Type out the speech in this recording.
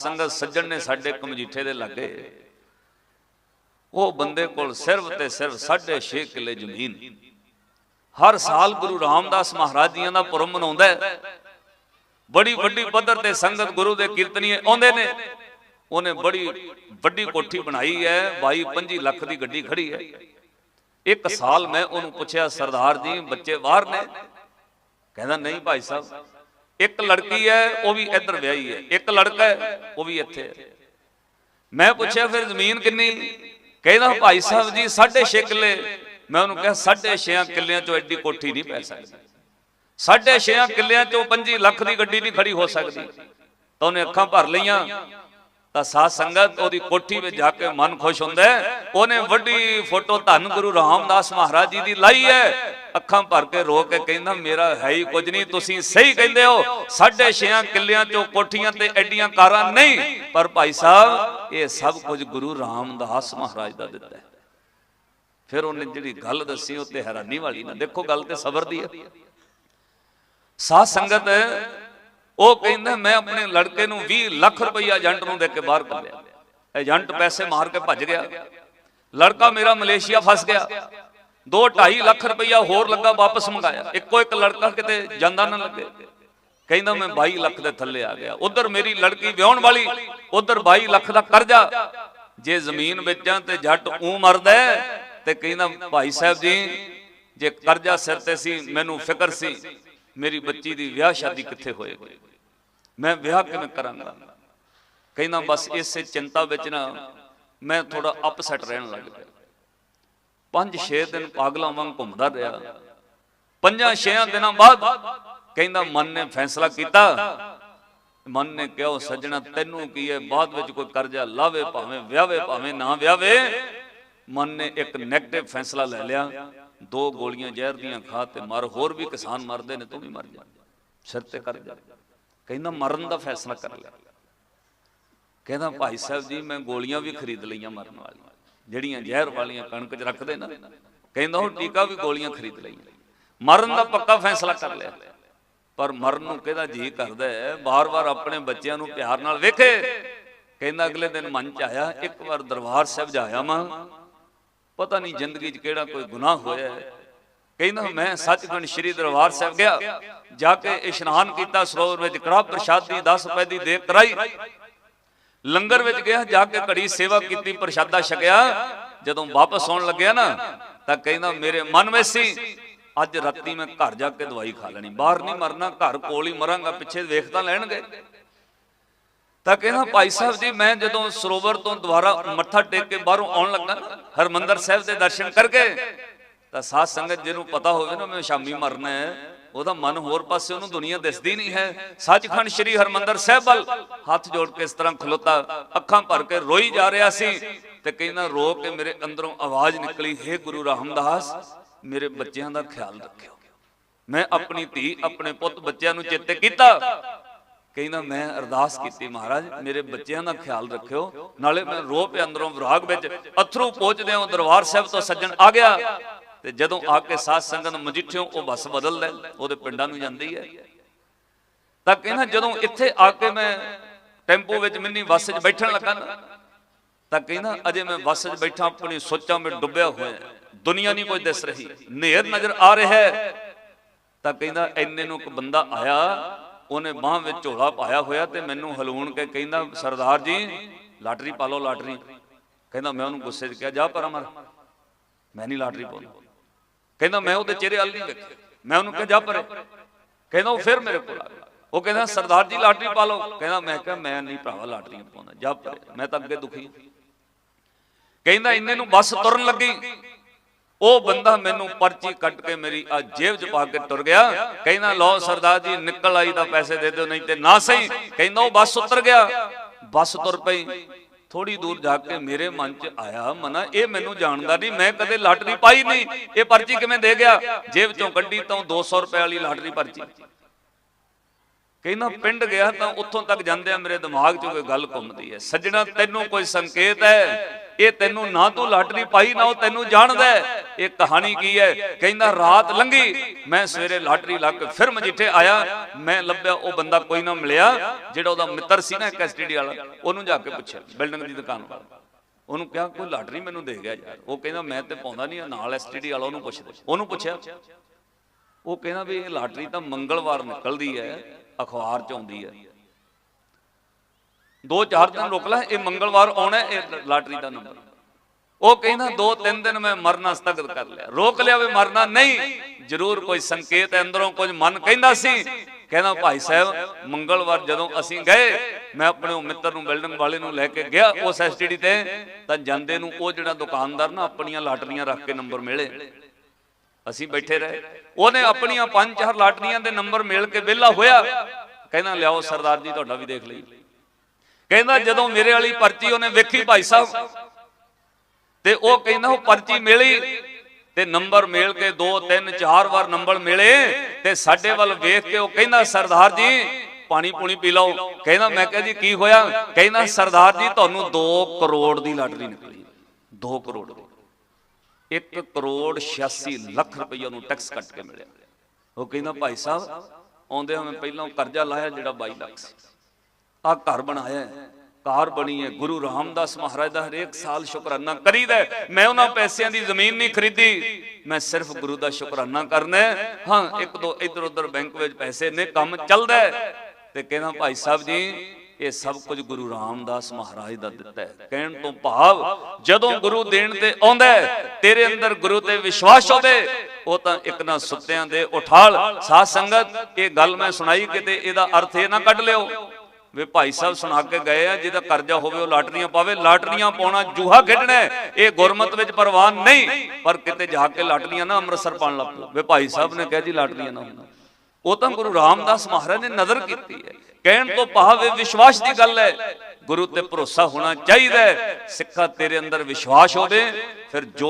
ਸੰਗਤ ਸੱਜਣ ਨੇ ਸਾਡੇ ਕਮਜੀਠੇ ਦੇ ਲੱਗੇ। ਉਹ ਬੰਦੇ ਕੋਲ ਸਿਰਫ ਤੇ ਸਿਰਫ 6.5 ਕਿੱਲੇ ਜ਼ਮੀਨ। ਹਰ ਸਾਲ ਗੁਰੂ ਰਾਮਦਾਸ ਮਹਾਰਾਜ ਜੀਆਂ ਦਾ ਪੁਰਬ ਮਨਾਉਂਦਾ ਹੈ। ਬੜੀ ਵੱਡੀ ਪੱਧਰ ਤੇ ਸੰਗਤ ਗੁਰੂ ਦੇ ਕੀਰਤਨੀਏ ਆਉਂਦੇ ਨੇ। ਉਹਨੇ ਬੜੀ ਵੱਡੀ ਕੋਠੀ ਬਣਾਈ ਹੈ 22 25 ਲੱਖ ਦੀ ਗੱਡੀ ਖੜੀ ਹੈ। ਇੱਕ ਸਾਲ ਮੈਂ ਉਹਨੂੰ ਪੁੱਛਿਆ, ਸਰਦਾਰ ਜੀ, ਬੱਚੇ ਬਾਹਰ ਨੇ? ਕਹਿੰਦਾ, ਨਹੀਂ ਭਾਈ ਸਾਹਿਬ ਇੱਕ ਲੜਕੀ ਹੈ, ਉਹ ਵੀ ਇੱਧਰ ਵਿਆਹੀ ਹੈ। ਇੱਕ ਲੜਕਾ ਹੈ, ਉਹ ਵੀ ਇੱਥੇ ਹੈ। ਮੈਂ ਪੁੱਛਿਆ, ਫਿਰ ਜ਼ਮੀਨ ਕਿੰਨੀ? ਕਹਿੰਦਾ, ਭਾਈ ਸਾਹਿਬ ਜੀ 6.5 ਕਿੱਲੇ। ਮੈਂ ਉਹਨੂੰ ਕਿਹਾ 6.5 ਕਿੱਲਿਆਂ ਚੋਂ ਐਡੀ ਕੋਠੀ ਨਹੀਂ ਪੈ ਸਕਦੀ। 6.5 ਕਿੱਲਿਆਂ ਚੋਂ 25 ਲੱਖ ਦੀ ਗੱਡੀ ਨਹੀਂ ਖੜੀ ਹੋ ਸਕਦੀ। ਤਾਂ ਉਹਨੇ ਅੱਖਾਂ ਭਰ ਲਈਆਂ। ਤਾਂ ਸਾਧ ਸੰਗਤ ਉਹਦੀ ਕੋਠੀ ਵਿੱਚ ਜਾ ਕੇ ਮਨ ਖੁਸ਼ ਹੁੰਦਾ ਉਹਨੇ ਵੱਡੀ ਫੋਟੋ ਧੰਨ ਗੁਰੂ ਰਾਮਦਾਸ ਮਹਾਰਾਜ ਜੀ ਦੀ ਲਾਈ ਹੈ। ਅੱਖਾਂ ਭਰ ਕੇ ਰੋ ਕੇ ਕਹਿੰਦਾ, ਮੇਰਾ ਹੈ ਹੀ ਕੁਝ ਨਹੀਂ, ਤੁਸੀਂ ਸਹੀ ਕਹਿੰਦੇ ਹੋ। 6.5 ਕਿੱਲਿਆਂ ਚੋਂ ਕੋਠੀਆਂ ਤੇ ਐਡੀਆਂ ਕਾਰਾਂ ਨਹੀਂ। ਪਰ ਭਾਈ ਸਾਹਿਬ, ਇਹ ਸਭ ਕੁਝ ਗੁਰੂ ਰਾਮਦਾਸ ਮਹਾਰਾਜ ਦਾ ਦਿੱਤਾ ਹੈ। ਫਿਰ ਉਹਨੇ ਜਿਹੜੀ ਗੱਲ ਦੱਸੀ, ਉਹ ਤੇ ਹੈਰਾਨੀ ਵਾਲੀ ਨਾ। ਦੇਖੋ ਗੱਲ ਤੇ ਸਬਰ ਦੀ ਹੈ। ਸਾਧ ਸੰਗਤ ਉਹ ਕਹਿੰਦਾ, ਮੈਂ ਆਪਣੇ ਲੜਕੇ ਨੂੰ 20 ਲੱਖ ਰੁਪਈਆ ਏਜੰਟ ਨੂੰ ਦੇ ਕੇ ਬਾਹਰ ਕੱਢਿਆ। ਏਜੰਟ ਪੈਸੇ ਮਾਰ ਕੇ ਭੱਜ ਗਿਆ। ਲੜਕਾ ਮੇਰਾ ਮਲੇਸ਼ੀਆ ਫਸ ਗਿਆ। 2.5 ਲੱਖ ਰੁਪਈਆ ਹੋਰ ਲੱਗਾ ਵਾਪਸ ਮੰਗਾਇਆ। ਇੱਕੋ ਇੱਕ ਲੜਕਾ ਕਿਤੇ ਜਾਂਦਾ ਨਾ ਲੱਗੇ। ਕਹਿੰਦਾ, ਮੈਂ 22 ਲੱਖ ਦੇ ਥੱਲੇ ਆ ਗਿਆ। ਉਧਰ ਮੇਰੀ ਲੜਕੀ ਵਿਆਹਣ ਵਾਲੀ, ਉਧਰ 22 ਲੱਖ ਦਾ ਕਰਜ਼ਾ। ਜੇ ਜ਼ਮੀਨ ਵੇਚਾਂ ਤੇ ਜੱਟ ਉਹ ਮਰਦਾ ਤੇ ਕਹਿੰਦਾ, ਭਾਈ ਸਾਹਿਬ ਜੀ, ਜੇ ਕਰਜ਼ਾ ਸਿਰ ਤੇ ਸੀ, ਮੈਨੂੰ ਫਿਕਰ ਸੀ। ਮੇਰੀ ਬੱਚੀ ਦੀ ਵਿਆਹ ਸ਼ਾਦੀ ਕਿੱਥੇ ਹੋਏਗੀ? ਮੈਂ ਵਿਆਹ ਕਿਵੇਂ ਕਰਾਂਗਾ? ਕਹਿੰਦਾ, ਬਸ ਇਸੇ ਚਿੰਤਾ ਵਿੱਚ ਨਾ ਮੈਂ ਥੋੜਾ ਅਪਸੈਟ ਰਹਿਣ ਲੱਗ ਪਿਆ। ਪੰਜ 6 ਦਿਨ ਪਾਗਲਾਂ ਵਾਂਗ ਘੁੰਮਦਾ ਰਿਹਾ। ਪੰਜਾਂ ਛੇਆਂ ਦਿਨਾਂ ਬਾਅਦ ਕਹਿੰਦਾ, ਮਨ ਨੇ ਫੈਸਲਾ ਕੀਤਾ। ਮਨ ਨੇ ਕਿਹਾ, ਉਹ ਸੱਜਣਾ, ਤੈਨੂੰ ਕੀ ਹੈ? ਬਾਅਦ ਵਿੱਚ ਕੋਈ ਕਰਜ਼ਾ ਲਾਵੇ ਭਾਵੇਂ ਵਿਆਹਵੇ ਭਾਵੇਂ ਨਾ ਵਿਆਹਵੇ ਮਨ ਨੇ ਇੱਕ ਨੈਗੇਟਿਵ ਫੈਸਲਾ ਲੈ ਲਿਆ। ਦੋ ਗੋਲੀਆਂ ਜ਼ਹਿਰ ਦੀਆਂ ਖਾ ਤੇ ਮਰ। ਹੋਰ ਵੀ ਕਿਸਾਨ ਮਰਦੇ ਨੇ, ਤੂੰ ਵੀ ਮਰ ਜਾ। ਸਿਰ ਤੇ ਕਰਜ਼ਾ ਕਹਿੰਦਾ ਮਰਨ ਦਾ ਫੈਸਲਾ ਕਰ ਲਿਆ। ਕਹਿੰਦਾ ਭਾਈ ਸਾਹਿਬ ਜੀ, ਮੈਂ ਗੋਲੀਆਂ ਵੀ ਖਰੀਦ ਲਈਆਂ ਮਰਨ ਵਾਲੀਆਂ। ਜਿਹੜੀਆਂ ਜ਼ਹਿਰ ਵਾਲੀਆਂ ਕਣਕ 'ਚ ਰੱਖਦੇ ਨਾ, ਕਹਿੰਦਾ ਉਹ ਟੀਕਾ ਵੀ ਗੋਲੀਆਂ ਖਰੀਦ ਲਈਆਂ। ਮਰਨ ਦਾ ਪੱਕਾ ਫੈਸਲਾ ਕਰ ਲਿਆ। ਪਰ ਮਰਨ ਨੂੰ ਕਿਹਦਾ ਜੀ ਕਰਦਾ ਹੈ, ਬਾਰ-ਬਾਰ ਆਪਣੇ ਬੱਚਿਆਂ ਨੂੰ ਪਿਆਰ ਨਾਲ ਵੇਖੇ। ਕਹਿੰਦਾ ਅਗਲੇ ਦਿਨ ਮਨ 'ਚ ਆਇਆ, ਇੱਕ ਵਾਰ ਦਰਬਾਰ ਸਾਹਿਬ ਜਾਇਆ ਮਾਂ ਪਤਾ ਨਹੀਂ ਜ਼ਿੰਦਗੀ 'ਚ ਕਿਹੜਾ ਕੋਈ ਗੁਨਾਹ ਹੋਇਆ ਹੈ। ਕਹਿੰਦਾ ਮੈਂ ਸੱਚਖੰਡ ਸ੍ਰੀ ਦਰਬਾਰ ਸਾਹਿਬ ਗਿਆ ਜਾ ਕੇ ਇਸ਼ਨਾਨ ਕੀਤਾ ਸਰੋਵਰ ਵਿੱਚ ਕੜਾ ਪ੍ਰਸ਼ਾਦੀ 10 ਰੁਪਏ ਦੀ ਦੇ ਕਰਾਈ ਲੰਗਰ ਵਿੱਚ ਗਿਆ ਜਾ ਕੇ ਘੜੀ ਸੇਵਾ ਕੀਤੀ ਪ੍ਰਸ਼ਾਦਾ ਛਕਿਆ। ਜਦੋਂ ਵਾਪਸ ਆਉਣ ਲੱਗਿਆ ਨਾ ਤਾਂ ਕਹਿੰਦਾ ਮੇਰੇ ਮਨ ਵਿੱਚ ਸੀ ਅੱਜ ਰਾਤੀ ਮੈਂ ਘਰ ਜਾ ਕੇ ਦਵਾਈ ਖਾ ਲੈਣੀ ਬਾਹਰ ਨਹੀਂ ਮਰਨਾ ਘਰ ਕੋਲ ਹੀ ਮਰਾਂਗਾ ਪਿੱਛੇ ਵੇਖ ਤਾਂ ਲੈਣਗੇ। ਤਾਂ ਕਹਿੰਦਾ ਭਾਈ ਸਾਹਿਬ ਜੀ ਮੈਂ ਜਦੋਂ ਸਰੋਵਰ ਤੋਂ ਦੁਬਾਰਾ ਮੱਥਾ ਟੇਕ ਕੇ ਬਾਹਰੋਂ ਆਉਣ ਲੱਗਾ ਨਾ, ਹਰਮੰਦਰ ਸਾਹਿਬ ਦੇ ਦਰਸ਼ਨ ਕਰਕੇ ਤਾਂ ਸਾਧ ਸੰਗਤ ਜਿਹਨੂੰ ਪਤਾ ਹੋਵੇ ਨਾ, ਮੈਂ ਸ਼ਾਮੀ ਮਰਨਾ ਹੈ, ਉਹਦਾ ਮਨ ਹੋਰ ਪਾਸੇ ਉਹਨੂੰ ਦੁਨੀਆ ਦਿਸਦੀ ਨਹੀਂ ਹੈ। ਸੱਚਖੰਡ ਸ੍ਰੀ ਹਰਮੰਦਰ ਸਾਹਿਬ ਵੱਲ ਹੱਥ ਜੋੜ ਕੇ ਇਸ ਤਰ੍ਹਾਂ ਖਲੋਤਾ, ਅੱਖਾਂ ਭਰ ਕੇ ਰੋਈ ਜਾ ਰਿਹਾ ਸੀ ਤੇ ਕਹਿੰਦਾ, ਰੋ ਕੇ ਮੇਰੇ ਅੰਦਰੋਂ ਆਵਾਜ਼ ਨਿਕਲੀ, ਹੇ ਗੁਰੂ ਰਾਮਦਾਸ, ਮੇਰੇ ਬੱਚਿਆਂ ਦਾ ਖਿਆਲ ਰੱਖਿਓ। ਮੈਂ ਆਪਣੀ ਧੀ, ਆਪਣੇ ਪੁੱਤ ਬੱਚਿਆਂ ਨੂੰ ਚੇਤੇ ਕੀਤਾ। ਕਹਿੰਦਾ, ਮੈਂ ਅਰਦਾਸ ਕੀਤੀ ਮਹਾਰਾਜ, ਮੇਰੇ ਬੱਚਿਆਂ ਦਾ ਖਿਆਲ ਰੱਖਿਓ। ਨਾਲੇ ਮੈਂ ਰੋ ਪਿਆ ਅੰਦਰੋਂ ਵਿਰਾਗ ਵਿੱਚ ਅਥਰੂ ਪਹੁੰਚਦੇ ਹਾਂ ਦਰਬਾਰ ਸਾਹਿਬ ਤੋਂ ਸੱਜਣ ਆ ਗਿਆ। ਤੇ ਜਦੋਂ ਆ ਕੇ ਸਾਧ ਸੰਗਤ ਮਜੀਠਿਓ ਉਹ ਬੱਸ ਬਦਲ ਲੈ ਉਹਦੇ ਪਿੰਡਾਂ ਨੂੰ ਜਾਂਦੀ ਹੈ। ਤਾਂ ਕਹਿੰਦਾ ਜਦੋਂ ਇੱਥੇ ਆ ਕੇ ਮੈਂ ਟੈਂਪੋ ਵਿੱਚ ਮਿੰਨੀ ਬੱਸ 'ਚ ਬੈਠਣ ਲੱਗਾ ਨਾ, ਤਾਂ ਕਹਿੰਦਾ ਅਜੇ ਮੈਂ ਬੱਸ 'ਚ ਬੈਠਾ ਆਪਣੀ ਸੋਚਾਂ ਵਿੱਚ ਡੁੱਬਿਆ ਹੋਇਆ ਦੁਨੀਆ ਨਹੀਂ ਕੋਈ ਦਿਸ ਰਹੀ ਨੇਰ ਨਜ਼ਰ ਆ ਰਿਹਾ ਤਾਂ ਕਹਿੰਦਾ ਐਨੇ ਨੂੰ ਇੱਕ ਬੰਦਾ ਆਇਆ, ਉਹਨੇ ਬਾਹ ਵਿੱਚ ਝੋਲਾ ਪਾਇਆ ਹੋਇਆ ਤੇ ਮੈਨੂੰ ਹਲੂਣ ਕੇ ਕਹਿੰਦਾ, ਸਰਦਾਰ ਜੀ, ਲਾਟਰੀ ਪਾ ਲਓ, ਲਾਟਰੀ। ਕਹਿੰਦਾ ਮੈਂ ਉਹਨੂੰ ਗੁੱਸੇ 'ਚ ਕਿਹਾ, ਜਾ ਪਰਾਂ ਮਰ ਮੈਂ ਨਹੀਂ ਲਾਟਰੀ ਪਾਉਂਦਾ। ਕਹਿੰਦਾ ਮੈਂ ਉਹਦੇ ਚਿਹਰੇ ਵੱਲ ਨਹੀਂ ਵੇਖਿਆ ਮੈਂ ਉਹਨੂੰ ਕਿਹਾ, ਜਾ ਪਰੇ। ਕਹਿੰਦਾ ਉਹ ਫਿਰ ਮੇਰੇ ਕੋਲ ਆ ਗਿਆ। ਉਹ ਕਹਿੰਦਾ, ਸਰਦਾਰ ਜੀ, ਲਾਟਰੀ ਪਾ ਲਓ ਕਹਿੰਦਾ, ਮੈਂ ਕਿਹਾ, ਮੈਂ ਨਹੀਂ ਭਰਾਵਾ ਲਾਟਰੀ ਪਾਉਂਦਾ। ਜਾ ਪਰੇ। ਮੈਂ ਤਾਂ ਅੱਗੇ ਦੁਖੀ ਕਹਿੰਦਾ, ਇੰਨੇ ਨੂੰ ਬੱਸ ਤੁਰਨ ਲੱਗੀ। ਉਹ ਬੰਦਾ ਮੈਨੂੰ ਪਰਚੀ ਕੱਟ ਕੇ ਮੇਰੀ ਆ ਜੇਬ 'ਚ ਪਾ ਕੇ ਤੁਰ ਗਿਆ। ਕਹਿੰਦਾ, ਲਓ ਸਰਦਾਰ ਜੀ, ਨਿਕਲ ਆਈ ਤਾਂ ਪੈਸੇ ਦੇ ਦਿਓ, ਨਹੀਂ ਤੇ ਨਾ ਸਹੀ। ਕਹਿੰਦਾ, ਉਹ ਬੱਸ ਉਤਰ ਗਿਆ। ਬੱਸ ਤੁਰ ਪਈ। ਥੋੜੀ ਦੂਰ ਜਾ ਕੇ ਮੇਰੇ ਮਨ 'ਚ ਆਇਆ ਮਨਾ ਇਹ ਮੈਨੂੰ ਜਾਣਦਾ ਨਹੀਂ ਮੈਂ ਕਦੇ ਲਾਟਰੀ ਪਾਈ ਨਹੀਂ ਇਹ ਪਰਚੀ ਕਿਵੇਂ ਦੇ ਗਿਆ? ਜੇਬ 'ਚੋਂ ਕੱਢੀ ਤਾਂ 200 ਰੁਪਏ ਵਾਲੀ ਲਾਟਰੀ ਪਰਚੀ। ਕਹਿੰਦਾ ਪਿੰਡ ਗਿਆ ਤਾਂ ਉੱਥੋਂ ਤੱਕ ਜਾਂਦਿਆਂ ਮੇਰੇ ਦਿਮਾਗ 'ਚ ਕੋਈ ਗੱਲ ਘੁੰਮਦੀ ਹੈ। ਸੱਜਣਾ ਤੈਨੂੰ ਕੋਈ ਸੰਕੇਤ ਹੈ? ਇਹ ਤੈਨੂੰ ਨਾ ਤੂੰ ਲਾਟਰੀ ਪਾਈ, ਨਾ ਉਹ ਤੈਨੂੰ ਜਾਣਦਾ ਇਹ ਕਹਾਣੀ ਕੀ ਹੈ? ਕਹਿੰਦਾ, ਰਾਤ ਲੰਘੀ, ਮੈਂ ਸਵੇਰੇ ਲਾਟਰੀ ਲਾ ਕੇ ਫਿਰ ਮਜੀਠੇ ਆਇਆ। ਮੈਂ ਲੱਭਿਆ, ਉਹ ਬੰਦਾ ਕੋਈ ਨਾ ਮਿਲਿਆ, ਜਿਹੜਾ ਉਹਦਾ ਮਿੱਤਰ ਸੀ ਨਾ ਕਸਟਡੀ ਵਾਲਾ, ਉਹਨੂੰ ਜਾ ਕੇ ਪੁੱਛਿਆ, ਬਿਲਡਿੰਗ ਦੀ ਦੁਕਾਨ ਵਾਲਾ। ਉਹਨੂੰ ਕਿਹਾ, ਕੋਈ ਲਾਟਰੀ ਮੈਨੂੰ ਦੇ ਗਿਆ ਯਾਰ। ਉਹ ਕਹਿੰਦਾ, ਮੈਂ ਤੇ ਪਾਉਂਦਾ ਨਹੀਂ, ਨਾਲ ਐਸਟੀਡੀ ਵਾਲਾ ਉਹਨੂੰ ਪੁੱਛਦੇ ਉਹਨੂੰ ਪੁੱਛਿਆ। ਉਹ ਕਹਿੰਦਾ ਵੀ ਇਹ ਲਾਟਰੀ ਤਾਂ ਮੰਗਲਵਾਰ ਨਿਕਲਦੀ ਹੈ, ਅਖਬਾਰ ਚ ਆਉਂਦੀ ਹੈ। ਦੋ ਚਾਰ ਦਿਨ ਰੁਕ ਲੈ, ਇਹ ਮੰਗਲਵਾਰ ਆਉਣਾ, ਇਹ ਲਾਟਰੀ ਦਾ ਨੰਬਰ। ਉਹ ਕਹਿੰਦਾ, ਦੋ ਤਿੰਨ ਦਿਨ ਮੈਂ ਮਰਨਾ ਸਥਗਿਤ ਕਰ ਲਿਆ। ਰੋਕ ਲਿਆ ਵੀ ਮਰਨਾ ਨਹੀਂ। ਜ਼ਰੂਰ ਕੋਈ ਸੰਕੇਤ ਹੈ ਅੰਦਰੋਂ ਕੁਝ ਮਨ ਕਹਿੰਦਾ ਸੀ। ਕਹਿੰਦਾ, ਭਾਈ ਸਾਹਿਬ, ਮੰਗਲਵਾਰ ਜਦੋਂ ਅਸੀਂ ਗਏ, ਮੈਂ ਆਪਣੇ ਉਹ ਮਿੱਤਰ ਨੂੰ, ਬਿਲਡਿੰਗ ਵਾਲੇ ਨੂੰ ਲੈ ਕੇ ਗਿਆ ਉਸ ਐਸਟੀਡੀ ਤੇ। ਤਾਂ ਜਾਂਦੇ ਨੂੰ ਉਹ ਜਿਹੜਾ ਦੁਕਾਨਦਾਰ ਨਾ, ਆਪਣੀਆਂ ਲਾਟਰੀਆਂ ਰੱਖ ਕੇ ਨੰਬਰ ਮਿਲੇ। ਅਸੀਂ ਬੈਠੇ ਰਹੇ। ਉਹਨੇ ਆਪਣੀਆਂ ਪੰਜ ਚਾਰ ਲਾਟਰੀਆਂ ਦੇ ਨੰਬਰ ਮਿਲ ਕੇ ਵਿਹਲਾ ਹੋਇਆ। ਕਹਿੰਦਾ, ਲਿਆਓ, ਸਰਦਾਰ ਜੀ, ਤੁਹਾਡਾ ਵੀ ਦੇਖ ਲਈ ਕਹਿੰਦਾ ਜਦੋਂ ਮੇਰੇ ਵਾਲੀ ਪਰਚੀ ਉਹਨੇ ਵੇਖੀ ਭਾਈ ਸਾਹਿਬ, ਤੇ ਉਹ ਕਹਿੰਦਾ ਉਹ ਪਰਚੀ ਮਿਲੀ, ਤੇ ਨੰਬਰ ਮੇਲ ਕੇ 2 3 4 ਵਾਰ ਨੰਬਰ ਮਿਲੇ, ਤੇ ਸਾਡੇ ਵੱਲ ਵੇਖ ਕੇ ਉਹ ਕਹਿੰਦਾ, ਸਰਦਾਰ ਜੀ, ਪਾਣੀ ਪੂਣੀ ਪੀ ਲਓ। ਕਹਿੰਦਾ, ਮੈਂ ਕਿਹਾ ਜੀ, ਕੀ ਹੋਇਆ? ਕਹਿੰਦਾ, ਸਰਦਾਰ ਜੀ, ਤੁਹਾਨੂੰ 2 ਕਰੋੜ ਦੀ ਲਾਟਰੀ ਨਿਕਲੀ 2 ਕਰੋੜ ਦੀ। 1 ਕਰੋੜ 86 ਲੱਖ ਰੁਪਈਆ ਨੂੰ ਟੈਕਸ ਕੱਟ ਕੇ ਮਿਲਿਆ। ਉਹ ਕਹਿੰਦਾ, ਭਾਈ ਸਾਹਿਬ ਆਉਂਦੇ ਹੋਵੇਂ ਪਹਿਲਾਂ ਕਰਜ਼ਾ ਲਾਇਆ ਜਿਹੜਾ 22 ਲੱਖ ਸੀ। ਆ ਘਰ ਬਣਾਇਆ ਹੈ, ਕਾਰ ਬਣੀ ਹੈ। ਗੁਰੂ ਰਾਮਦਾਸ ਮਹਾਰਾਜ ਦਾ ਹਰੇਕ ਸਾਲ ਸ਼ੁਕਰਾਨਾ ਕਰੀਦਾ ਹੈ। ਮੈਂ ਉਹਨਾਂ ਪੈਸਿਆਂ ਦੀ ਜ਼ਮੀਨ ਨਹੀਂ ਖਰੀਦੀ। ਮੈਂ ਸਿਰਫ ਗੁਰੂ ਦਾ ਸ਼ੁਕਰਾਨਾ ਕਰਨਾ ਹਾਂ। ਇੱਕ ਦੋ ਇਧਰ ਉਧਰ ਬੈਂਕ ਵਿੱਚ ਪੈਸੇ ਨੇ ਕੰਮ ਚੱਲਦਾ ਤੇ ਕਹਿੰਦਾ ਭਾਈ ਸਾਹਿਬ ਜੀ ਇਹ ਸਭ ਕੁਝ ਗੁਰੂ ਰਾਮਦਾਸ ਮਹਾਰਾਜ ਦਾ ਦਿੱਤਾ ਹੈ। ਕਹਿਣ ਤੋਂ ਭਾਵ ਜਦੋਂ ਗੁਰੂ ਦੇਣ ਤੇ ਆਉਂਦਾ ਤੇਰੇ ਅੰਦਰ ਗੁਰੂ ਤੇ ਵਿਸ਼ਵਾਸ ਹੋਵੇ ਉਹ ਤਾਂ ਇੱਕ ਨਾ ਸੁੱਤਿਆਂ ਦੇ ਉਠਾਲ। ਸਾਧ ਸੰਗਤ ਇਹ ਗੱਲ ਮੈਂ ਸੁਣਾਈ ਕਿਤੇ ਇਹਦਾ ਅਰਥ ਇਹ ਨਾ ਕੱਢ ਲਿਓ। ਵੇ ਭਾਈ ਸਾਹਿਬ ਸੁਣਾ ਕੇ ਗਏ ਆ, ਜਿਹਦਾ ਕਰਜ਼ਾ ਹੋਵੇ ਉਹ ਲਾਟਰੀਆਂ ਪਾਵੇ, ਲਾਟਰੀਆਂ ਪਾਉਣਾ ਜੂਹਾ ਖੇਡਣਾ ਇਹ ਗੁਰਮਤ ਵਿੱਚ ਪ੍ਰਵਾਨ ਨਹੀਂ, ਪਰ ਕਿਤੇ ਜਾ ਕੇ ਲਾਟਰੀਆਂ ਨਾ ਅੰਮ੍ਰਿਤਸਰ ਪਾਣ ਲੱਗ ਪਓ ਵੇ ਭਾਈ ਸਾਹਿਬ ਨੇ ਕਿਹਾ ਜੀ ਲਾਟਰੀਆਂ ਨਾ ਹੋਣਾ। ਉਹ ਤਾਂ ਗੁਰੂ ਰਾਮਦਾਸ ਮਹਾਰਾਜ ਨੇ ਨਜ਼ਰ ਕੀਤੀ ਹੈ। ਕਹਿਣ ਤੋਂ ਭਾਵ ਇਹ ਵਿਸ਼ਵਾਸ ਦੀ ਗੱਲ ਹੈ, ਗੁਰੂ ਤੇ ਭਰੋਸਾ ਹੋਣਾ ਚਾਹੀਦਾ ਹੈ, ਸਿੱਖਾ ਤੇਰੇ ਅੰਦਰ ਵਿਸ਼ਵਾਸ ਹੋਵੇ, ਫਿਰ ਜੋ